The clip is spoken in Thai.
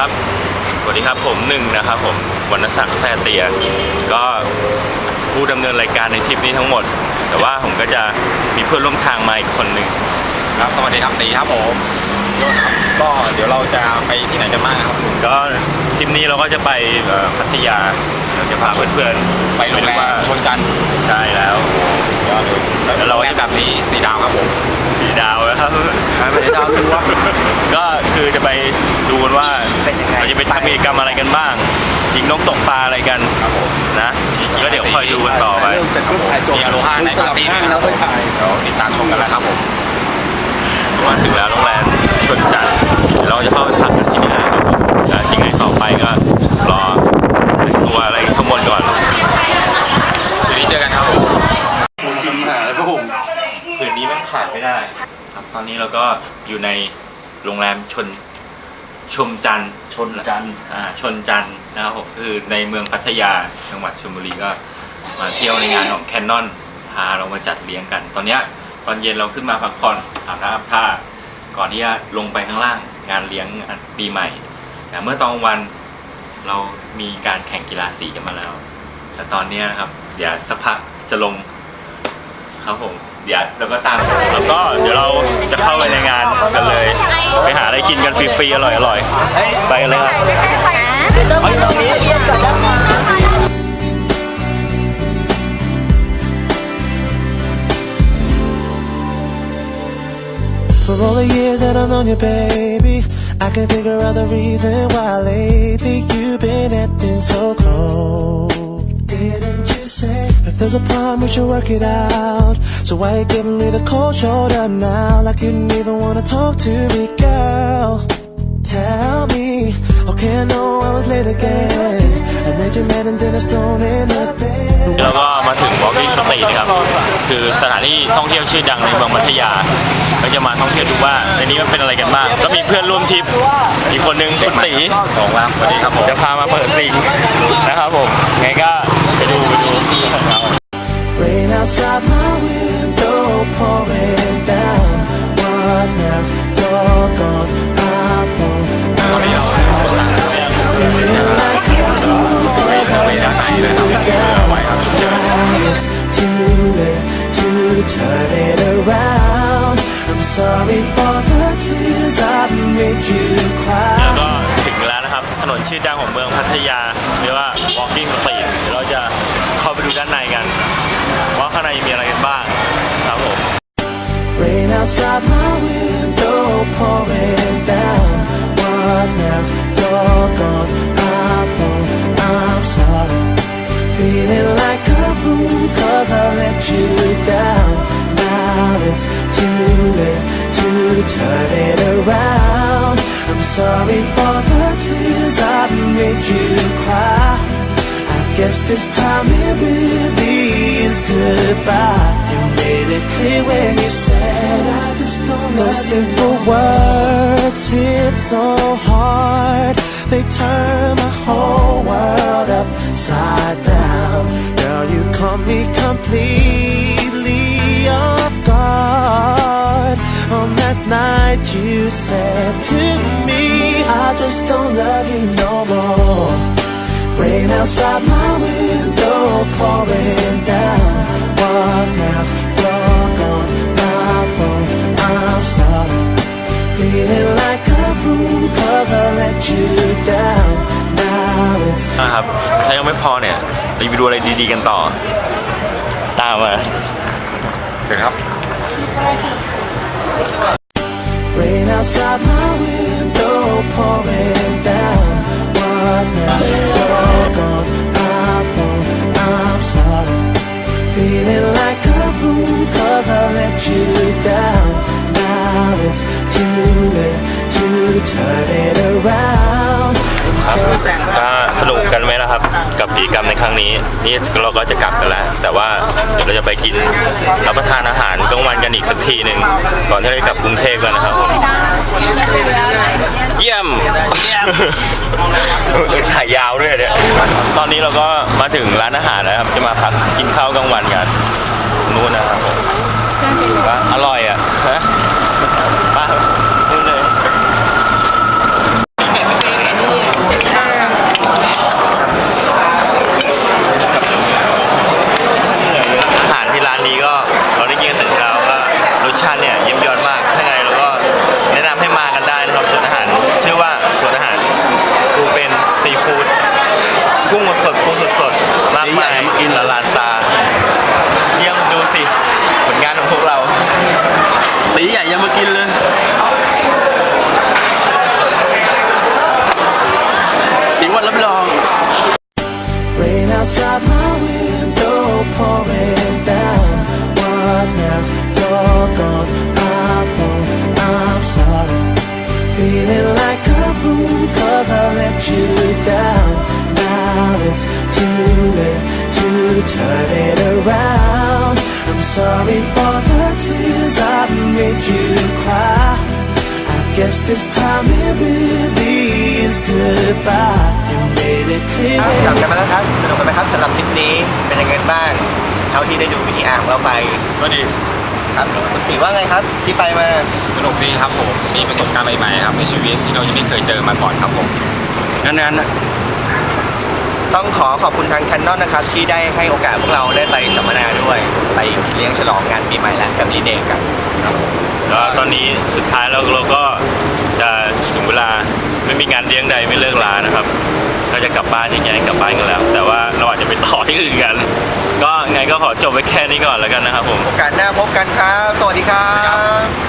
ครับ สวัสดีครับผมหนึ่งนะครับผมวรรณศักดิ์แซ่เตีย ก็ผู้ดำเนินรายการในทริปนี้ทั้งหมด แต่ว่าผมก็จะมีเพื่อนร่วมทางมาอีกคนหนึ่งครับสวัสดีครับตีครับผมโยนครับก็เดี๋ยวเราจะไปที่ไหนกันบ้างครับ ก็ทริปนี้เราก็จะไปเอ่อพัทยาเราจะพาเพื่อนๆไปโรงแรว่ามชนกันใช่แล้วยอดเลยแล้วเราโรงแรมแบบนี้สี่ดาวครับผมสีดาวนะครับไม่ได้ดาวดูว่าก็ คือจะไปดูกันว่าเป็นยังไง เราจะไปทำกิจกรรมอะไรกันบ้าง ยิงนกตกปลาอะไรกันครับผมนะก็เดี๋ยวคอยดูกันต่อไปมีอโลฮาในปาร์ตี้ด้วยนะครับผมเดี๋ยวติดตามชมกันแล้วครับผมมาถึงแล้วโรงแรมชนจันทร์เดี๋ยวเราจะเข้าไปพักกันที่นี่นะครับผมแล้วที่ไงต่อไปก็รอแต่งตัวอะไรข้างบนก่อนทีนี้เจอกันครับผมมูชิมหาแล้วก็ผมคืนนี้มันขาดไม่ได้ ครับตอนนี้เราก็อยู่ใน โรงแรมชนชมจันทร์ชนจันอ่าชนจันทร์นะครับผมคือในเมืองพัทยาจังหวัดชลบุรีก็มาเที่ยวในงานของแคนนอนพาเรามาจัดเลี้ยงกัน ตอนเนี้ยตอนเย็นเราขึ้นมาพักผ่อนอาบน้ำอาบท่า ก่อนที่จะลงไปข้างล่างงานเลี้ยงปีใหม่แต่เมื่อตอนกลางวันเรามีการแข่งกีฬาสีกันมาแล้ว แต่ตอนเนี้ยนะครับ เดี๋ยวสักพักจะลงครับผม เดี๋ยวเราก็ตามแล้วก็เดี๋ยวเราจะเข้าไปในงานกันเลยไป หาอะไรกินกันฟรีๆอร่อยๆ ไปกันเลยครับ For all the years that I've known you, baby, I can figure out the reason why lately you've been acting so cold. Didn't you say if there's a problem we should work it out? So why you giving me the cold shoulder now? Like you didn't even wanna talk to me, girl. Tell me, okay, I know I was late again. I made you mad and then I stone in the bed. แล้วก็มาถึง Walking Street นะครับ คือสถานที่ท่องเที่ยวชื่อดังในเมืองพัทยา ก็จะมาท่องเที่ยวดูว่าในนี้มันเป็นอะไรกันบ้างก็มีเพื่อนร่วมทริปอีกคนนึงคุณตีของรับสวัสดีครับผมจะพามาเปิดซิงนะครับผมไงก็ outside my window pouring down. What now? You're gone. I thought ตอนนี้เรา feeling like a fool 'cause I let you down. Now it's too late to turn it around. I'm sorry for the tears I've made you แล้ว cry. ก็ถึงแล้วนะครับ ถนนชื่อดังของเมืองพัทยา เรียกว่า Walking Street เดี๋ยวเราจะเข้าไปดูด้านในกันาข้างในมีอะไรกันบ้างครับผม Rain outside my window pouring down. What now? You're gone. I thought I'm sorry. Feeling like a fool cause I let you down. Now it's too late to turn it around. I'm sorry for the tears I've made you cry. Guess this time it really is goodbye. You made it clear when you said I just don't Those simple words hit so hard. They turn my whole world upside down. Girl, you caught me completely off guard. On that night you said to me, I just don't love you no more. Rain outside my window pouring down. What now? You're gone. My fault. I'm sorry. Feeling like a fool cause I let you down. Now it's นะครับ ถ้ายังไม่พอเนี่ยเราจะไปดูอะไรดีๆกันต่อ ตามมาเชิญครับ rain outside my window pouring down. What now? Too late to turn it around. I'm ครับ so ก็สนุกกันไหมล่ะครับ กับกิจกรรมในครั้งนี้ นี่เราก็จะกลับกันแล้ว แต่ว่าเดี๋ยวเราจะไปกินรับประทานอาหารกลางวันกันอีกสักทีหนึ่งก่อนที่เราจะกลับกรุงเทพกันนะครับผมเยี่ยมเยี่ยมถ่ายยาวด้วยเนี่ยตอนนี้เราก็มาถึงร้านอาหารแล้วครับ จะมาพักกินข้าวกลางวันกันนู่นนะครับผมว่าอร่อยอะฮะ it's too late to turn it around. I'm sorry for the tears I've made you cry. I guess this time it really is goodbye. You made it clear. กลับกันมาแล้วครับ สนุกกันไหมครับสำหรับทริปนี้เป็นยังไงบ้าง เท่าที่ได้ดูวิดีอาร์ของเราไป ก็ดีครับคุณตีว่าไงครับ ที่ไปมา สนุกดีครับผมมีประสบการณ์ใหม่ๆครับในชีวิตที่เรายังไม่เคยเจอมาก่อนครับผมนั้น ต้องขอขอบคุณทางแคนนอนนะครับ ที่ได้ให้โอกาสพวกเราได้ไปสัมมนาด้วย ไปเลี้ยงฉลองงานปีใหม่และ Family Day กันครับแล้วตอนนี้สุดท้ายแล้วเราก็จะถึงเวลาไม่มีงานเลี้ยงใดไม่เลิกลานะครับเราจะกลับบ้านยังไงกลับบ้านกันแล้ว แต่ว่าเราอาจจะไปต่อที่อื่นกัน ก็ไงก็ขอจบไว้แค่นี้ก่อนแล้วกันนะครับผม โอกาสหน้าพบกันครับ สวัสดีครับ